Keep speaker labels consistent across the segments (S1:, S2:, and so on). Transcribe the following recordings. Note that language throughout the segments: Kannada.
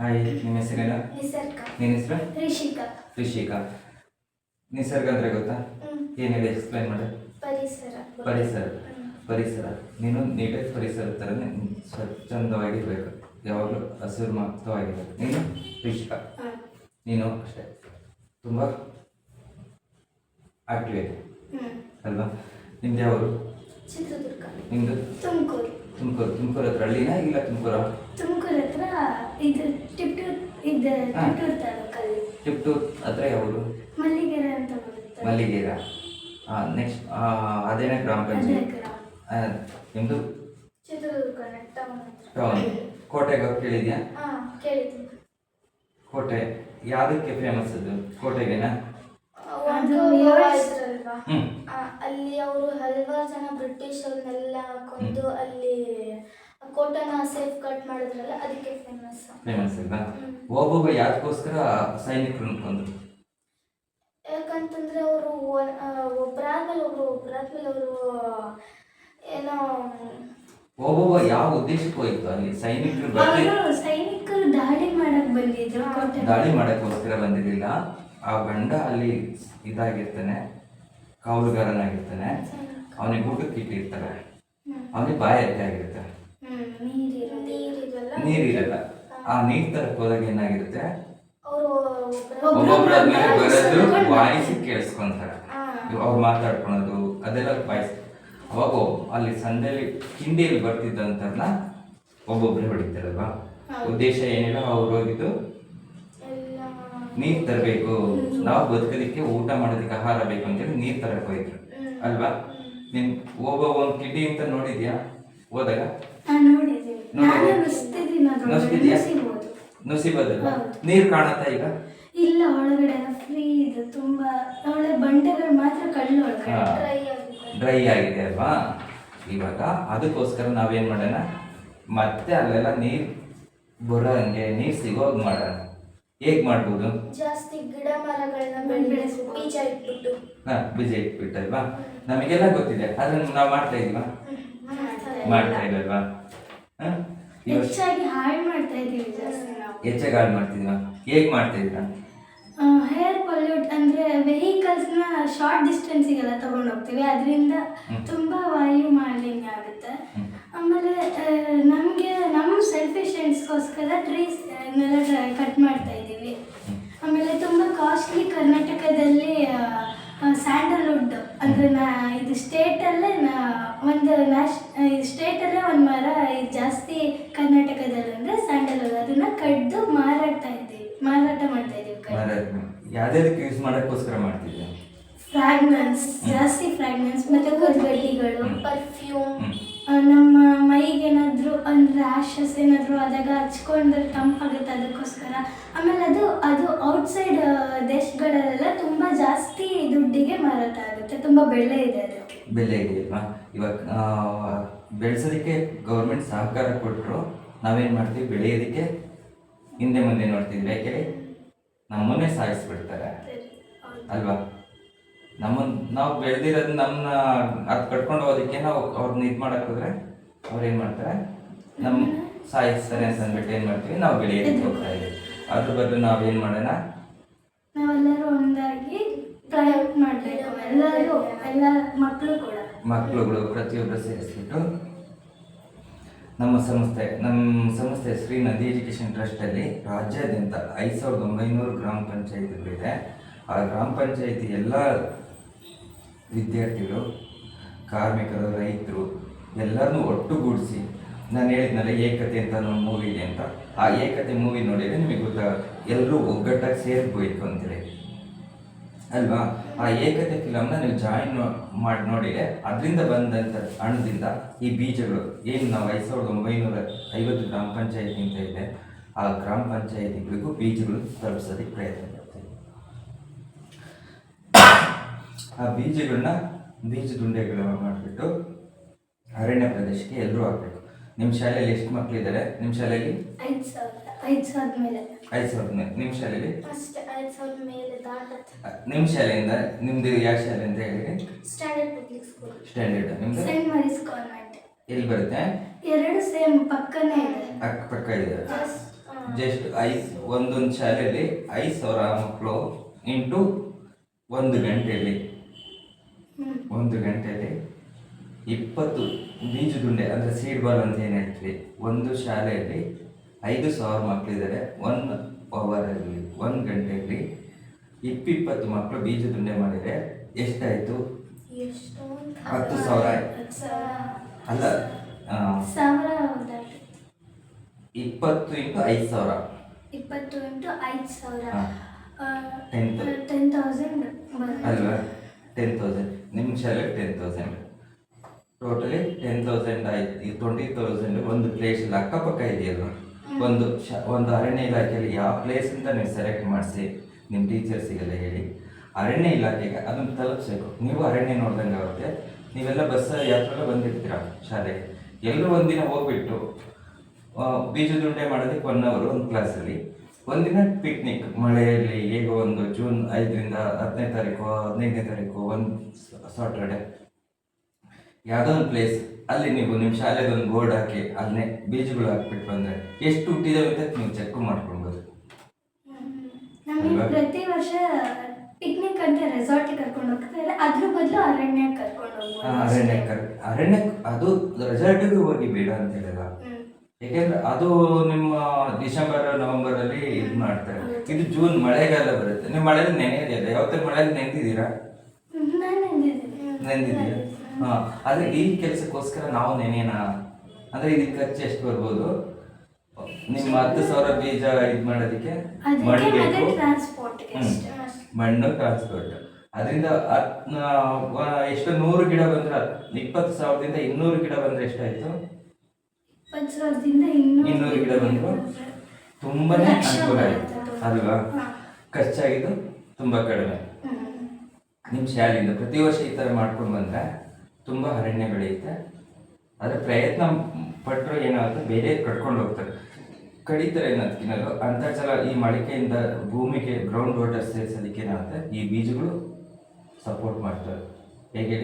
S1: ಹಾಯ್ ನಿಮ್ಮ ಹೆಸರೇನು
S2: ನಿಸರ್ಗ.
S1: ನಿನ್ನ ಹೆಸರು?
S2: ರಿಷಿಕಾ.
S1: ರಿಷಿಕಾ. ನಿಸರ್ಗ ಅಂದ್ರೆ ಗೊತ್ತಾ. ಏನಿದೆ? ಎಕ್ಸ್ಪ್ಲೈನ್ ಮಾಡಿ.
S2: ಪರಿಸರ.
S1: ಪರಿಸರ. ಪರಿಸರ. ನೀನು ನೀಟಾಗಿ ಪರಿಸರ ಥರನೇ ಸ್ವಚ್ಛಂದವಾಗಿರ್ಬೇಕು. ಯಾವಾಗಲೂ ಹಸಿರು ಮುಕ್ತವಾಗಿರ್ಬೇಕು ನೀನು ರಿಷಿಕಾ. ನೀನು ಅಷ್ಟೇ. ತುಂಬ ಆಕ್ಟಿವ್ ಇದೆ. ಅಲ್ವಾ? ನಿಮ್ದು ಯಾವರು?
S2: ಚಿತ್ರದುರ್ಗ.
S1: ನಿಮ್ಮದು
S2: ತುಮಕೂರು.
S1: ತುಮಕೂರು. ತುಮಕೂರು ಹತ್ರ ಹಳ್ಳಿನ ಇಲ್ಲ ತುಮಕೂರು?
S2: ತುಮಕೂರು ಹತ್ರ ಇದು ಟಿಪ್ಟೂರ್ ಇದು
S1: ಹಾ.
S2: ಟಿಪ್ಟೂರ್ ತಾಲೂಕಲ್ಲಿ.
S1: ಟಿಪ್ಟೂರ್ ಹತ್ರ ಯಾವುದು?
S2: ಮಲ್ಲಿಗೆರೆ ಅಂತ ಬರುತ್ತೆ.
S1: ಮಲ್ಲಿಗೇರ. ಹಾಂ ನೆಕ್ಸ್ಟ್ ಅದೇನೇ ಗ್ರಾಮ
S2: ಅದೇ
S1: ಪಂಚಾಯತ್
S2: ಗ್ರಾಮ.
S1: ನಿಮ್ಮದು
S2: ಚಿತ್ರದುರ್ಗ ಟೌನ್ ಹತ್ರ.
S1: ಟೌನ್ ಕೋಟೆಗೆ ಕೇಳಿದ್ಯಾ?
S2: ಹಾ ಕೇಳಿದ್ದೀನಿ
S1: ಕೋಟೆ ಯಾವುದಕ್ಕೆ ಫೇಮಸ್ ಅದು? ಕೋಟೆಗೆನಾ?
S2: ಒಂದು ಇದ್ರಲ್ವಾ?
S1: ಹ್ಞೂ
S2: ಆ, ಅಲ್ಲಿ ಅವರು ಹಲವಾರು ಜನ ಬ್ರಿಟಿಷ್ ಅವ್ರನ್ನೆಲ್ಲ ಕೊಂದು ಅಲ್ಲಿ ಕೋಟನ ಸೇಫ್ ಕಟ್ ಮಾಡಿದ್ರಲ್ಲ ಅದಕ್ಕೆ ಫೇಮಸ್
S1: ಫೇಮಸ್ ಅಲ್ವಾ?
S2: ಹ್ಮ್.
S1: ಒಬ್ಬೊಬ್ಬ ಯಾದ್ಕೋಸ್ಕರ ಸೈನಿಕರು ಕೊಂದ್ರು
S2: ಯಾಕಂತಂದ್ರೆ ಅವರು ಒಬ್ಬರಾದ್ಮೇಲೆ ಒಬ್ರು ಒಬ್ಬರಾದ್ಮೇಲೆ ಅವರು ಏನೋ
S1: ಒಬ್ಬೊಬ್ಬ ಯಾವ ಉದ್ದೇಶಕ್ಕೆ ಹೋಯ್ತು? ಅಲ್ಲಿ ಸೈನಿಕರು
S2: ಸೈನಿಕರು ದಾಳಿ ಮಾಡಕ್ ಬಂದಿದ್ರು
S1: ದಾಳಿ ಮಾಡಕ್ಕೋಸ್ಕರ ಬಂದಿರಲಿಲ್ಲ. ಆ ಗಂಡ ಅಲ್ಲಿ ಇದಾಗಿರ್ತಾನೆ ಕಾವಲುಗಾರನಾಗಿರ್ತಾನೆ. ಅವನಿಗೆ ಊಟಕ್ಕೆ ಇಟ್ಟಿರ್ತಾರೆ. ಅವನಿಗೆ ಬಾಯಿ
S2: ಹ್ಮ್, ನೀರಿರಲ್ಲ ನೀರಿರಲ್ಲ.
S1: ಆ ನೀರ್ ತರಕ್ ಹೋದಾಗ ಏನಾಗಿರುತ್ತೆ?
S2: ಅವರು
S1: ಒಬ್ಬೊಬ್ಬರ ಮೇಲೆ ಬರೋದು ವಾಯ್ಸ್ ಕೇಳಿಸ್ಕೊಂತಾರೆ. ಅವ್ರು ಮಾತಾಡ್ಕೊಳೋದು ಅದೆಲ್ಲ ವಾಯ್ಸ್. ಅವಾಗ ಅಲ್ಲಿ ಸಂದೇಲಿ ಹಿಂದಿಯಲ್ಲಿ ಬರ್ತಿದ್ದಂತರ್ನ ಒಬ್ಬೊಬ್ರೆ ಹೊಡಿತಾರಲ್ವಾ. ಉದ್ದೇಶ ಏನಿಲ್ಲ ಅವ್ರು ಹೋಗಿದ್ದು
S2: ಎಲ್ಲ
S1: ನೀರ್ ತರಬೇಕು. ನಾವು ಬದುಕೋದಿಕ್ಕೆ ಊಟ ಮಾಡೋದಕ್ಕೆ ಆಹಾರ ಬೇಕು ಅಂತೇಳಿ ನೀರ್ ತರಕ್ ಹೋಯ್ತು ಅಲ್ವಾ? ನಿನ್ ಒಬ್ಬ ಒಂದ್ ಕಿಡಿ ಅಂತ ನೋಡಿದ್ಯಾ? ಹೋದಾಗ?
S2: ನಾನ್
S1: ನುಸಿಬೋದಲ್ಲ ನೀರು ಕಾಣತ್ತಾ ಈಗ?
S2: ಇಲ್ಲ ಒಳಗಡೆ ಫ್ರೀ ಇದೆ ತುಂಬಾ ಒಳ್ಳೆ ಬಂಡೆಗಳು ಮಾತ್ರ ಕಳ್ಳು ಒಳಗಡೆ ಡ್ರೈ ಆಗಿದೆ
S1: ಅಲ್ವಾ? ಇವಾಗ ಅದಕ್ಕೋಸ್ಕರ ನಾವೇನ್ ಮಾಡೋಣ? ಮತ್ತೆ ಅಲ್ಲೆಲ್ಲ ನೀರ್ ಬರೋ ಹಂಗೆ ನೀರ್ ಹಾಗೆ ಮಾಡೋಣ. ಹೇಗ್ ಮಾಡ್ಬೋದು?
S2: ಜಾಸ್ತಿ ಗಿಡ ಮರಗಳನ್ನ ಬೀಜ ಇಟ್ಬಿಟ್ಟು.
S1: ಹಾ ಬೀಜ ಇಟ್ಬಿಟ್ಟಲ್ವಾ ನಮಗೆಲ್ಲ ಗೊತ್ತಿದೆ ಅದನ್ನ ನಾವು ಮಾಡ್ತಾ ಇದೀವಾ ಮಾಡ್ತಾ ಇದಲ್ವಾ ಹ?
S2: ಹೆಚ್ಚಾಗಿ ಹಾಳು ಮಾಡ್ತಾ ಇದ್ದೀವಿ ಜಾಸ್ತಿ ನಾವು
S1: ಹೆಚ್ಚಾಗಿ ಹಾಳು ಮಾಡ್ತಿದೀವಾ ಹೇಗೆ ಮಾಡ್ತಾ
S2: ಹೇರ್ ಪೊಲ್ಯೂಟ್ ಅಂದ್ರೆ ವೆಹಿಕಲ್ಸ್ನ ಶಾರ್ಟ್ ಡಿಸ್ಟೆನ್ಸಿಗೆಲ್ಲ ತಗೊಂಡು ಹೋಗ್ತೀವಿ ಅದರಿಂದ. ತುಂಬಾ ವಾಯು ಮಾಲಿನ್ಯ ಆಗುತ್ತೆ. ಆಮೇಲೆ ನಮಗೆ ನಮ್ಮ ಸೆಲ್ಫಿಶ್ ಎಂಡ್ಸ್ಗೋಸ್ಕರ ಟ್ರೀಸ್ ಕಟ್ ಮಾಡ್ತಾ ಇದ್ದೀವಿ. ಆಮೇಲೆ ತುಂಬಾ ಕಾಸ್ಟ್ಲಿ ಕರ್ನಾಟಕದಲ್ಲಿ ಸ್ಯಾಂಡಲ್ವುಡ್ ಅಂದ್ರೆ ನಾ ಇದು ಸ್ಟೇಟ್ ನಾ ಒಂದು ನ್ಯಾಷ್ ಸ್ಟೇಟಲ್ಲೇ ಒಂದು ಮರ ಇದು ಜಾಸ್ತಿ ಕರ್ನಾಟಕದಲ್ಲಿ ಅಂದ್ರೆ ಸ್ಯಾಂಡಲ್ವುಡ್ ಅದನ್ನ ಕಡ್ದು ಮಾರಾಡ್ತಾ ಇದ್ದೀವಿ ಮಾರಾಟ ಮಾಡ್ತಾ ಇದ್ದೀವಿ
S1: ಯಾವ್ದಾದಕ್ಕೆ ಯೂಸ್ ಮಾಡಕ್ಕೋಸ್ಕರ ಮಾಡ್ತಿದ್ಯಾ
S2: ಫ್ರಾಗ್ನೆನ್ಸ್ ಜಾಸ್ತಿ ಫ್ರಾಗ್ನೆನ್ಸ್
S1: ಹ್ಮ್.
S2: ಪರ್ಫ್ಯೂಮ್. ನಮ್ಮ ಮೈಗೆ ಅಂದರೆ ಒಂದು ಏನಾದರೂ ಏನಾದ್ರು ಆದಾಗ ಹಚ್ಕೊಂಡ್ರೆ ತಂಪಾಗುತ್ತೆ ಅದಕ್ಕೋಸ್ಕರ. ಆಮೇಲೆ ಅದು ಅದು ಔಟ್ಸೈಡ್ ದೇಶಗಳಲ್ಲೆಲ್ಲ ತುಂಬಾ ಜಾಸ್ತಿ ದುಡ್ಡಿಗೆ ಮಾರಾಟ ಆಗುತ್ತೆ. ತುಂಬಾ ಬೆಲೆ ಇದೆ ಅದಕ್ಕೆ.
S1: ಬೆಲೆ ಇದೆಯಲ್ವಾ ಇವಾಗ ಆ, ಬೆಳೆಸೋದಕ್ಕೆ ಗೌರ್ಮೆಂಟ್ ಸಹಕಾರ ಕೊಟ್ಟರು ನಾವೇನು ಮಾಡ್ತೀವಿ? ಬೆಳೆಯೋದಕ್ಕೆ ಹಿಂದೆ ಮುಂದೆ ನೋಡ್ತೀವಿ ಯಾಕೆ? ನಮ್ಮನ್ನೇ ಸಾಯಿಸ್ಬಿಡ್ತಾರೆ. ಅಲ್ವಾ? ನಮ್ಮನ್ ನಾವು ಬೆಳೆದಿರೋದು ನಮ್ಮನ್ನ ಅದು ಕಟ್ಕೊಂಡು ಹೋಗೋದಕ್ಕೆ ನಾವು ಅವ್ರನ್ನ ಇದು ಮಾಡಕ್ ಹೋದ್ರೆ ಅವ್ರು ಏನು ಮಾಡ್ತಾರೆ? ನಮ್ಮ ಸಾಯಿಸ್ತಾರೆ ಅಂತ ಅಂದ್ಬಿಟ್ಟು ಏನು ಮಾಡ್ತೀವಿ? ನಾವು ಬೆಳೆಯೋದಕ್ಕೆ ಹೋಗ್ತಾ ಇದೀವಿ. ಅದ್ರ ಬದಲು ನಾವೇನು ಮಾಡೋಣ?
S2: ನಾವೆಲ್ಲರೂ ಒಂದಾಗಿ ಪ್ರಯೋಗ ಮಾಡಬೇಕು. ಎಲ್ಲರೂ ಎಲ್ಲ ಮಕ್ಕಳು ಕೂಡ.
S1: ಮಕ್ಕಳುಗಳು ಪ್ರತಿಯೊಬ್ಬರು ಸೇರಿಸ್ಬಿಟ್ಟು ನಮ್ಮ ಸಂಸ್ಥೆ ನಮ್ಮ ಸಂಸ್ಥೆ ಶ್ರೀ ನದಿ ಎಜುಕೇಷನ್ ಟ್ರಸ್ಟಲ್ಲಿ ರಾಜ್ಯಾದ್ಯಂತ ಐದು ಸಾವಿರದ ಒಂಬೈನೂರು ಗ್ರಾಮ ಪಂಚಾಯಿತಿಗಳಿದೆ ಆ ಗ್ರಾಮ ಪಂಚಾಯತಿ ಎಲ್ಲ ವಿದ್ಯಾರ್ಥಿಗಳು, ಕಾರ್ಮಿಕರು, ರೈತರು ಎಲ್ಲರನ್ನೂ ಒಟ್ಟುಗೂಡಿಸಿ ನಾನು ಹೇಳಿದ್ನಲ್ಲ, ಏಕತೆ ಅಂತ ನಮ್ಮ ಮೂವಿ ಇದೆ ಅಂತ. ಆ ಏಕತೆ ಮೂವಿ ನೋಡಿದರೆ ನಿಮಗೆ ಗೊತ್ತಾಗುತ್ತೆ ಎಲ್ಲರೂ ಒಗ್ಗಟ್ಟಾಗಿ ಸೇರ್ಬೋಯ್ತು ಅಂತೇಳಿ ಅಲ್ವಾ? ಆ ಏಕತೆ ಫಿಲಮ್ನ ನೀವು ಜಾಯಿನ್ ಮಾಡಿ ನೋಡಿದರೆ ಅದರಿಂದ ಬಂದಂಥ ಹಣದಿಂದ ಈ ಬೀಜಗಳು, ಏನು ನಾವು ಐದು ಸಾವಿರದ ಒಂಬೈನೂರ ಐವತ್ತು ಗ್ರಾಮ ಪಂಚಾಯತಿ ಅಂತ ಇದೆ, ಆ ಗ್ರಾಮ ಪಂಚಾಯತಿಗಳಿಗೂ ಬೀಜಗಳು ತಲುಪಿಸೋದಕ್ಕೆ ಪ್ರಯತ್ನ ಮಾಡ್ತೀವಿ ಆ ಬೀಜಗಳನ್ನ ಬೀಜದುಂಡೆಗಳು ಮಾಡಿಬಿಟ್ಟು ಅರಣ್ಯ ಪ್ರದೇಶಕ್ಕೆ ಎಲ್ಲರೂ ಹಾಕಬೇಕು. ನಿಮ್ಮ ಶಾಲೆಯಲ್ಲಿ ಎಷ್ಟು ಮಕ್ಕಳಿದ್ದಾರೆ ನಿಮ್ಮ ಶಾಲೆಯಲ್ಲಿ?
S2: ಐದು ಸಾವಿರ ಐದು ಸಾವಿರದ ಮೇಲೆ.
S1: ಐದು ಸಾವಿರದ ಮೇಲೆ. ನಿಮ್ಮ ಶಾಲೆಯಲ್ಲಿ? ನಿಮ್ಮ ಶಾಲೆಯಿಂದ ನಿಮ್ದು ಯಾವ ಶಾಲೆ ಅಂತ ಹೇಳಿರಿ
S2: ಸ್ಟ್ಯಾಂಡರ್ಡ್ ಪಬ್ಲಿಕ್ ಸ್ಕೂಲ್
S1: ಸ್ಟ್ಯಾಂಡರ್ಡ್ ನಿಮ್ಮದು
S2: ಸೆಂಟ್ ಮರೀಸ್ ಕಾನ್ವೆಂಟ್
S1: ಎಲ್ಲಿ ಬರುತ್ತೆ?
S2: ಎರಡು ಸೇಮ್ ಪಕ್ಕನೇ ಇದೆ.
S1: ಅಕ್ಕಪಕ್ಕ ಇದೆ.
S2: Just, ಆ,
S1: ಜಸ್ಟ್ ಐದು ಒಂದೊಂದು ಶಾಲೆಯಲ್ಲಿ ಐದು ಸಾವಿರ ಮಕ್ಕಳು ಇಂಟು ಒಂದು ಗಂಟೆಯಲ್ಲಿ. ಒಂದು ಗಂಟೆಯಲ್ಲಿ ಇಪ್ಪತ್ತು ಬೀಜದುಂಡೆ ಅಂದರೆ ಸೀಡ್ ಬಾಲ್ ಅಂತ ಏನು ಹೇಳ್ತೀವಿ ಒಂದು ಶಾಲೆಯಲ್ಲಿ ಐದು ಸಾವಿರ ಮಕ್ಕಳಿದ್ದಾರೆ ಒನ್ ಅವರಲ್ಲಿ ಒಂದು ಗಂಟೆಯಲ್ಲಿ ಇಪ್ಪಿಪ್ಪತ್ತು ಮಕ್ಕಳು ಬೀಜದುಂಡೆ ಮಾಡಿದರೆ ಎಷ್ಟಾಯಿತು? ಹತ್ತು ಸಾವಿರ. ಅಲ್ಲ ಇಪ್ಪತ್ತು ಇಂಟು ಐದು ಸಾವಿರ.
S2: ಇಪ್ಪತ್ತು ಇಂಟು ಐದು ಸಾವಿರ. ಟೆನ್ ತೌಸಂಡ್
S1: ಅಲ್ವಾ? ಟೆನ್ ತೌಸಂಡ್ ನಿಮ್ಮ ಶಾಲೆ ten thousand totally ten thousand ಆಯ್ತು. ಈ ಟ್ವೆಂಟಿ ತೌಸಂಡ್ ಒಂದು ಪ್ಲೇಸ್ ಅಕ್ಕಪಕ್ಕ ಇದೆಯಲ್ಲ ಒಂದು ಶ ಒಂದು ಅರಣ್ಯ ಇಲಾಖೆಯಲ್ಲಿ ಯಾವ ಪ್ಲೇಸ್ ಅಂತ ನೀವು ಸೆಲೆಕ್ಟ್ ಮಾಡಿಸಿ ನಿಮ್ಮ ಟೀಚರ್ಸಿಗೆಲ್ಲ ಹೇಳಿ. ಅರಣ್ಯ ಇಲಾಖೆಗೆ ಅದನ್ನು ತಲುಪಿಸ್ಬೇಕು. ನೀವು ಅರಣ್ಯ ನೋಡ್ದಂಗೆ ಆಗುತ್ತೆ. ನೀವೆಲ್ಲ ಬಸ್ ಯಾತ್ರೆಲ್ಲ ಬಂದಿರ್ತೀರ ಶಾಲೆಗೆ? ಎಲ್ಲರೂ ಒಂದಿನ ಹೋಗ್ಬಿಟ್ಟು ಬೀಜದುಂಡೆ ಮಾಡೋದಕ್ಕೆ ಒನ್ ಅವರ್ ಒಂದು ಕ್ಲಾಸಲ್ಲಿ ಒಂದಿನ ಪಿಕ್ನಿಕ್ ಮಳೆಯಲ್ಲಿ ಈಗ ಒಂದು ಜೂನ್ ಐದರಿಂದ ಹತ್ತನೇ ತಾರೀಕು ಹದಿನೈದನೇ ತಾರೀಕು ಒಂದು ಸಾಟರ್ಡೆ ಯಾವುದೋ ಒಂದು ಪ್ಲೇಸ್ ಅಲ್ಲಿ ನೀವು ನಿಮ್ಮ ಶಾಲೆಗೆ ಒಂದು ಬೋರ್ಡ್ ಹಾಕಿ ಅಲ್ಲೇ ಬೀಜಗಳು ಹಾಕ್ಬಿಟ್ಟು ಬಂದರೆ ಎಷ್ಟು ಹುಟ್ಟಿದಾವೆ ಅಂತ ನೀವು ಚೆಕ್ ಮಾಡ್ಕೊಳ್ಬೋದು.
S2: ನಮಗೆ ಪ್ರತಿ ವರ್ಷ ಪಿಕ್ನಿಕ್ ಅಂತ ರೆಸಾರ್ಟ್ ಕರ್ಕೊಂಡು ಹೋಗ್ತಾರೆ. ಅದ್ರ ಬದಲು ಅರಣ್ಯ ಕರ್ಕೊಂಡು ಹೋಗ್ಬೋದು
S1: ಅರಣ್ಯ ಅರಣ್ಯ ಅದು ರೆಸಾರ್ಟಿಗೂ ಹೋಗಿ ಬೇಡ ಅಂತ ಹೇಳಿಲ್ಲ. ಯಾಕೆಂದ್ರೆ ಅದು ನಿಮ್ಮ ಡಿಸೆಂಬರ್ ನವೆಂಬರ್ ಅಲ್ಲಿ ಇದು ಮಾಡ್ತಾರೆ. ಇದು ಜೂನ್ ಮಳೆಗಾಲ ಬರುತ್ತೆ. ನೀವು ಮಳೆ ನೆನೆಯೋದಿಲ್ಲ ಯಾವತ್ತ
S2: ಮಳೆ ನೆನ್ದಿದ್ದೀನಿ.
S1: ನೆನೆದಿದ್ದೀರಾ? ಹಾ. ಆದ್ರೆ ಈ ಕೆಲಸಕ್ಕೋಸ್ಕರ ನಾವು ನೆನೆಯೋಣ. ಅಂದ್ರೆ ಇದಕ್ಕೆ ಖರ್ಚು ಎಷ್ಟು ಬರ್ಬೋದು? ನಿಮ್ಮ ಹತ್ತು ಸಾವಿರ ಬೀಜ ಇದು ಮಾಡೋದಕ್ಕೆ ಮಣ್ಣು ಬೇಕು. ಮಣ್ಣು ಟ್ರಾನ್ಸ್ಪೋರ್ಟ್ ಅದರಿಂದ ಹತ್- ಎಷ್ಟು ನೂರು ಗಿಡ ಬಂದ್ರೆ ಇಪ್ಪತ್ತು ಸಾವಿರದಿಂದ ಇನ್ನೂರು ಗಿಡ ಬಂದ್ರೆ ಎಷ್ಟಾಯ್ತು?
S2: ಸಾವಿರದಿಂದ ಇನ್ನೂರು
S1: ಗಿಡ ಬಂದು ತುಂಬಾನೇ ಅನುಕೂಲ ಆಯ್ತು. ಅಲ್ವಾ? ಖರ್ಚಾಗಿದ್ದು ತುಂಬಾ ಕಡಿಮೆ. ನಿಮ್ಮ ಶಾಲೆಯಿಂದ ಪ್ರತಿ ವರ್ಷ ಈ ಥರ ಮಾಡ್ಕೊಂಡು ಬಂದ್ರೆ ತುಂಬ ಅರಣ್ಯ ಬೆಳೆಯುತ್ತೆ. ಆದರೆ ಪ್ರಯತ್ನ ಪಟ್ಟರು ಏನಾಗುತ್ತೆ ಬೇರೆ ಕಟ್ಕೊಂಡು ಹೋಗ್ತಾರೆ. ಕಡಿತಾರೆ ಏನಾದ್ರು ಅಂತರ್ಜಲ ಈ ಮಳಿಕೆಯಿಂದ ಭೂಮಿಗೆ ಗ್ರೌಂಡ್ ವಾಟರ್ ಸೇರಿಸೋದಕ್ಕೆ ಏನಾಗುತ್ತೆ? ಈ ಬೀಜಗಳು ಸಪೋರ್ಟ್ ಮಾಡ್ತಾರೆ ಹೆಂಗೆ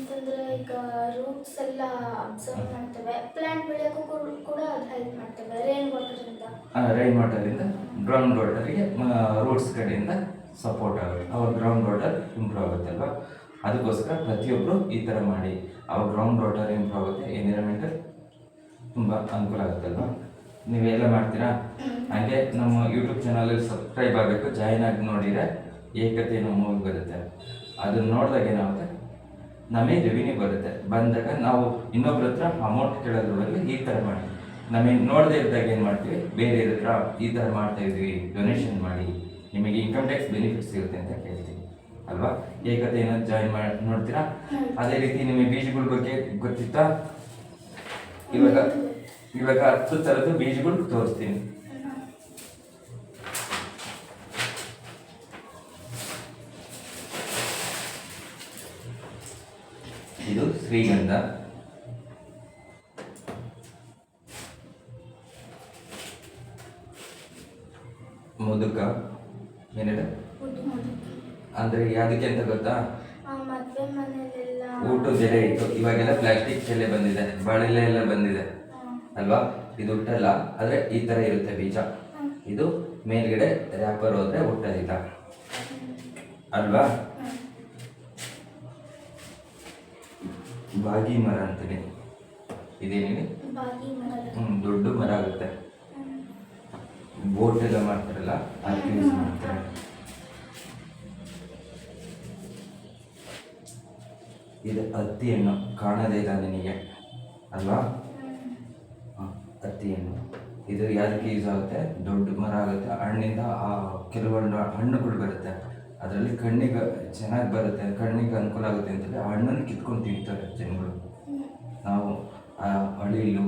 S2: ಅಂತಂದ್ರೆ ಈಗ ರೂಟ್ಸ್ ಎಲ್ಲ ಅಬ್ಸರ್ವ್ ಮಾಡ್ತವೆ. ಪ್ಲಾಂಟ್ ಬೆಳೆಯೋಕ್ಕೂ ಕೂಡ- ಅದು ಹೆಲ್ಪ್ ಮಾಡ್ತವೆ. ರೈನ್ ವಾಟರ್
S1: ರೈನ್ ವಾಟರಿಂದ ಗ್ರೌಂಡ್ ವಾಟರಿಗೆ ರೂಟ್ಸ್ ಕಡೆಯಿಂದ ಸಪೋರ್ಟ್ ಆಗುತ್ತೆ. ಅವ್ರ ಗ್ರೌಂಡ್ ವಾಟರ್ ಇಂಪ್ರೂವ್ ಆಗುತ್ತಲ್ವ ಅದಕ್ಕೋಸ್ಕರ ಪ್ರತಿಯೊಬ್ಬರು ಈ ಥರ ಮಾಡಿ. ಅವ್ರ ಗ್ರೌಂಡ್ ವಾಟರ್ ಇಂಪ್ರೂವ್ ಆಗುತ್ತೆ ಎನ್ವಿರಾನ್ಮೆಂಟಲ್ ತುಂಬ ಅನುಕೂಲ ಆಗುತ್ತಲ್ವ ನೀವೆಲ್ಲ ಮಾಡ್ತೀರಾ? ಹಾಗೆ ನಮ್ಮ ಯೂಟ್ಯೂಬ್ ಚಾನಲಲ್ಲಿ ಸಬ್ಸ್ಕ್ರೈಬ್ ಆಗಬೇಕು. ಜಾಯಿನ್ ಆಗಿ ನೋಡಿದರೆ ಏಕತೆ ಅನ್ನೋ ಮೂವಿ ಬರುತ್ತೆ. ಅದನ್ನ ನೋಡಿದಾಗ ಏನಾಗುತ್ತೆ? ನಮಗೆ ರೆವಿನ್ಯೂ ಬರುತ್ತೆ. ಬಂದಾಗ ನಾವು ಇನ್ನೊಬ್ರ ಹತ್ರ ಅಮೌಂಟ್ ಕೇಳೋದ್ರ ಬದಲು ಈ ಥರ ಮಾಡಿ. ನಮಗೆ ನೋಡದೇ ಇದ್ದಾಗ ಏನು ಮಾಡ್ತೀವಿ? ಬೇರೆ ಹತ್ರ ಈ ಥರ ಮಾಡ್ತಾ ಇದ್ವಿ ಡೊನೇಷನ್ ಮಾಡಿ. ನಿಮಗೆ ಇನ್ಕಮ್ ಟ್ಯಾಕ್ಸ್ ಬೆನಿಫಿಟ್ ಸಿಗುತ್ತೆ ಅಂತ ಕೇಳ್ತೀವಿ. ಅಲ್ವಾ? ಏಕತೆ ಏನಾದ್ರು ಜಾಯಿನ್ ಮಾಡಿ ನೋಡ್ತೀರಾ ಅದೇ ರೀತಿ ನಿಮಗೆ ಬೀಜಗಳ ಬಗ್ಗೆ ಗೊತ್ತಿತ್ತಾ? ಇವಾಗ ಇವಾಗ ಹತ್ತು ಥರದ ಬೀಜಗಳು ತೋರಿಸ್ತೀನಿ ಇದು ಶ್ರೀಗಂಧ. ಮುದುಕ ಏನಿದೆ? ಅಂದ್ರೆ ಯಾವ್ದಕ್ಕೆ ಅಂತ ಗೊತ್ತಾ?
S2: ಊಟ
S1: ಊಟದ ಎಲೆ ಇತ್ತು. ಇವಾಗೆಲ್ಲ ಪ್ಲಾಸ್ಟಿಕ್ ಎಲೆ ಬಂದಿದೆ. ಬಾಳೆಲೆ ಎಲ್ಲ ಬಂದಿದೆ. ಅಲ್ವಾ? ಇದು ಹುಟ್ಟಲ್ಲ. ಆದ್ರೆ ಈ ತರ ಇರುತ್ತೆ ಬೀಜ. ಇದು ಮೇಲ್ಗಡೆ ರ್ಯಾಪರ್ ಹೋದ್ರೆ ಹುಟ್ಟದಿಲ್ಲ ಅಲ್ವಾ? ಬಾಗಿ ಮರ ಅಂತೀನಿ.
S2: ಇದೇನೇನು?
S1: ಹ್ಞೂ ದೊಡ್ಡ ಮರ ಆಗುತ್ತೆ. ಬೋಟ್ ಎಲ್ಲ ಮಾಡ್ತಾರಲ್ಲ ಅದಕ್ಕೆ ಯೂಸ್ ಮಾಡ್ತಾರೆ. ಇದು ಹತ್ತಿ ಹಣ್ಣು ಕಾಣದೇ ಇಲ್ಲ ನಿನಗೆ ಅಲ್ವಾ? ಹತ್ತಿ ಹಣ್ಣು. ಇದು ಯಾವ್ದಕ್ಕೆ ಯೂಸ್ ಆಗುತ್ತೆ? ದೊಡ್ಡ ಮರ ಆಗುತ್ತೆ. ಹಣ್ಣಿಂದ ಆ ಕೆಲವೊಂದು ಹಣ್ಣುಗಳು ಬರುತ್ತೆ. ಅದರಲ್ಲಿ ಕಣ್ಣಿಗೆ ಚೆನ್ನಾಗಿ ಬರುತ್ತೆ ಕಣ್ಣಿಗೆ ಅನುಕೂಲ ಆಗುತ್ತೆ ಅಂತೇಳಿ ಆ ಹಣ್ಣನ್ನು ಕಿತ್ಕೊಂಡು ತಿಂತಾರೆ. ಆ ಇಲ್ಲಿ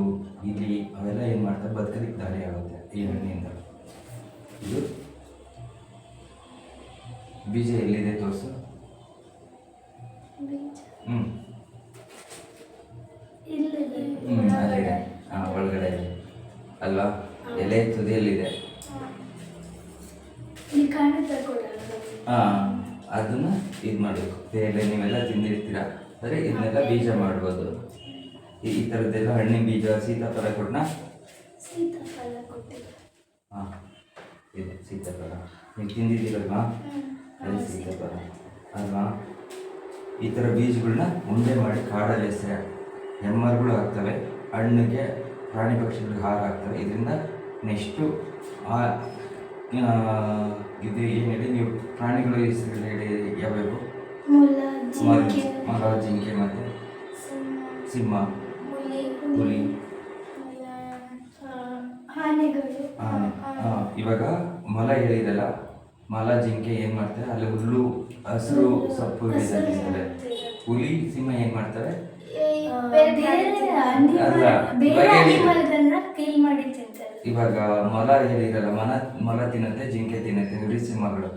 S1: ಇಲಿ ಅವೆಲ್ಲ ಏನು ಮಾಡ್ತಾರೆ? ಬದುಕಲಿಕ್ಕೆ ದಾರಿ ಆಗುತ್ತೆ ಈ ಹಣ್ಣಿಂದ. ಇದು ಬೀಜ ಎಲ್ಲಿದೆ ತೋರಿಸು? ಹ್ಞೂ ಹ್ಞೂ ಅಲ್ಲಿದೆ. ಹಾಂ ಒಳಗಡೆ ಇದೆ. ಅಲ್ವಾ? ಎಲೆ ತುದಿಯಲ್ಲಿದೆ. ಹಾಂ. ಅದನ್ನ ಇದು ಮಾಡಬೇಕು ಬೇರೆ ನೀವೆಲ್ಲ ತಿಂದಿರ್ತೀರ? ಆದರೆ ಇದನ್ನೆಲ್ಲ ಬೀಜ ಮಾಡ್ಬೋದು. ಈ ಥರದ್ದೆಲ್ಲ ಹಣ್ಣಿನ ಬೀಜ ಸೀತಾಫಲ ಕೊಡ್ನ
S2: ಸೀತಾಫಲ ಗೊತ್ತಿಲ್ಲ
S1: ಹಾಂ ಇದು ಸೀತಾಫಲ. ನೀವು ತಿಂದಿದ್ದೀರಲ್ವಾ? ಅದು ಸೀತಾಫಲ. ಅಲ್ವಾ? ಈ ಥರ ಬೀಜಗಳನ್ನ ಉಂಡೆ ಮಾಡಿ ಕಾಡಲ್ಲಿ ಎಸೆ ಹೆಮ್ಮರುಗಳು ಆಗ್ತವೆ. ಹಣ್ಣಿಗೆ ಪ್ರಾಣಿ ಪಕ್ಷಿಗಳಿಗೆ ಹಾರ ಆಗ್ತವೆ ಇದರಿಂದ ನೆಕ್ಸ್ಟು ಆ ಇದು ಏನು ಹೇಳಿ ನೀವು ಪ್ರಾಣಿಗಳ ಹೆಸರುಗಳು ಹೇಳಿ ಯಾವ್ಯಾವು?
S2: ಮೊಲ
S1: ಮರ
S2: ಜಿಂಕೆ.
S1: ಮತ್ತು
S2: ಸಿಂಹ. ಹುಲಿ ಆನೆಗಳು.
S1: ಆನೆ. ಇವಾಗ ಮಲ ಹೇಳಿದಲ್ಲ ಮಲ ಜಿಂಕೆ ಏನು ಮಾಡ್ತಾರೆ? ಅಲ್ಲಿ ಹುಲ್ಲು ಹಸಿರು ಸೊಪ್ಪು ತಿಂತಾರೆ ಹುಲಿ ಸಿಂಹ ಏನು ಮಾಡ್ತಾರೆ? ಇವಾಗ ಮೊಲ ಹೇಳಿರಲ್ಲ ಮನ ಮೊಲ ತಿನ್ನತ್ತೆ ಜಿಂಕೆ ತಿನ್ನತ್ತೆ ಹುಲಿ ಸಿಂಹಗಳು.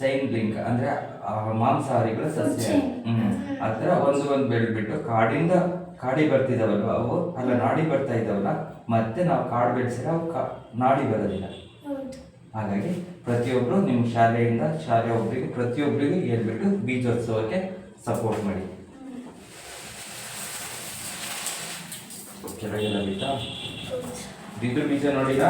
S1: ಚೈನ್ ಬ್ಲಿಂಕ್ ಅಂದ್ರೆ ಆ ಮಾಂಸಾಹಾರಿಗಳು ಸಸ್ಯ. ಹ್ಮ್. ಆ ಥರ ಒಂದು ಒಂದು ಬೆಳೆದ್ಬಿಟ್ಟು ಕಾಡಿಂದ ಕಾಡಿ ಬರ್ತಿದ್ದಾವಲ್ವ ಅವು? ಅಲ್ಲ ನಾಡಿ ಬರ್ತಾ ಇದ್ದಾವಲ್ಲ ಮತ್ತೆ ನಾವು ಕಾಡು ಬೆಳೆಸಿದ್ರೆ ಅವು ಕಾ ನಾಡಿ ಬರೋದಿಲ್ಲ. ಹಾಗಾಗಿ ಪ್ರತಿಯೊಬ್ಬರು ನಿಮ್ಮ ಶಾಲೆಯಿಂದ ಶಾಲೆ ಒಬ್ಬರಿಗೆ ಪ್ರತಿಯೊಬ್ಬರಿಗೂ ಹೇಳ್ಬಿಟ್ಟು ಬೀಜೋತ್ಸವಕ್ಕೆ ಸಪೋರ್ಟ್ ಮಾಡಿ. ಕೆಳಗೆಲ್ಲ ಬಿಟ್ಟ ಬಿದ್ರು ಬೀಜ ನೋಡಿರಾ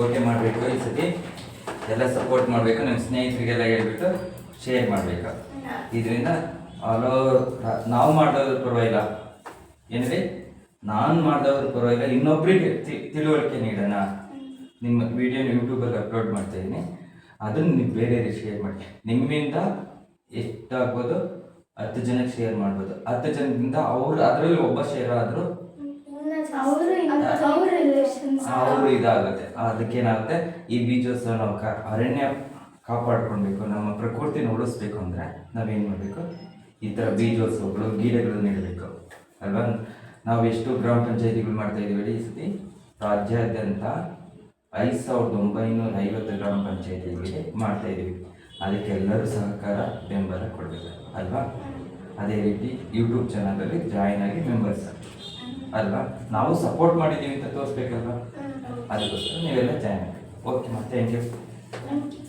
S1: ಓಕೆ ಮಾಡಬೇಕು ಈ ಸತಿ. ಎಲ್ಲ ಸಪೋರ್ಟ್ ಮಾಡಬೇಕು. ನಿಮ್ಮ ಸ್ನೇಹಿತರಿಗೆಲ್ಲ ಹೇಳ್ಬಿಟ್ಟು ಶೇರ್ ಮಾಡಬೇಕು. ಇದರಿಂದ ಆಲ್ ಓವರ್ ನಾವು ಮಾಡೋದ್ರ ಪರವಾಗಿಲ್ಲ. ಏನಿದೆ? ನಾನು ಮಾಡಿದವ್ರ ಪರವಾಗಿಲ್ಲ. ಇನ್ನೊಬ್ರಿಗೆ ತಿ- ತಿಳುವಳಿಕೆ ನೀಡೋಣ. ನಿಮ್ಮ ವೀಡಿಯೋನ ಯೂಟ್ಯೂಬಲ್ಲಿ ಅಪ್ಲೋಡ್ ಮಾಡ್ತಾ ಇದ್ದೀನಿ. ಅದನ್ನು ನೀವು ಬೇರೆಯವ್ರಿಗೆ ಶೇರ್ ಮಾಡಿ. ನಿಮ್ಮಿಂದ ಎಷ್ಟಾಗ್ಬೋದು? ಹತ್ತು ಜನಕ್ಕೆ ಶೇರ್ ಮಾಡ್ಬೋದು. ಹತ್ತು ಜನದಿಂದ ಅವರು ಅದರಲ್ಲಿ ಒಬ್ಬ ಶೇರ್ ಆದರೂ
S2: ಅವರು
S1: ಇದಾಗುತ್ತೆ. ಅದಕ್ಕೇನಾಗುತ್ತೆ? ಈ ಬೀಜೋತ್ಸವ ನಾವು ಕಾ ಅರಣ್ಯ ಕಾಪಾಡ್ಕೊಳ್ಬೇಕು ನಮ್ಮ ಪ್ರಕೃತಿನ ಉಳಿಸ್ಬೇಕು ಅಂದರೆ ನಾವೇನು ಮಾಡಬೇಕು? ಈ ಥರ ಬೀಜೋತ್ಸವಗಳು ಗಿಡಗಳು ನೀಡಬೇಕು. ಅಲ್ವಾ? ನಾವು ಎಷ್ಟು ಗ್ರಾಮ ಪಂಚಾಯತಿಗಳು ಮಾಡ್ತಾ ಇದ್ದೀವಿ ಈ ಸತಿ? ರಾಜ್ಯಾದ್ಯಂತ ಐದು ಸಾವಿರದ ಒಂಬೈನೂರ ಐವತ್ತು ಗ್ರಾಮ ಪಂಚಾಯತಿಗಳಿಗೆ ಮಾಡ್ತಾ ಇದ್ದೀವಿ. ಅದಕ್ಕೆ ಎಲ್ಲರೂ ಸಹಕಾರ ಬೆಂಬಲ ಕೊಡಬೇಕು. ಅಲ್ವಾ? ಅದೇ ರೀತಿ ಯೂಟ್ಯೂಬ್ ಚಾನಲಲ್ಲಿ ಜಾಯಿನ್ ಆಗಿ ಮೆಂಬರ್ಸ್ ಅಲ್ವಾ? ನಾವು ಸಪೋರ್ಟ್ ಮಾಡಿದ್ದೀವಿ ಅಂತ ತೋರಿಸ್ಬೇಕಲ್ವಾ? ಅದಕ್ಕೋಸ್ಕರ ನೀವೆಲ್ಲ ಜಾಯ್ನ್ ಆಗಿ ಓಕೆ ಮತ್ತೆ ಥ್ಯಾಂಕ್ ಯು
S2: ಥ್ಯಾಂಕ್ ಯು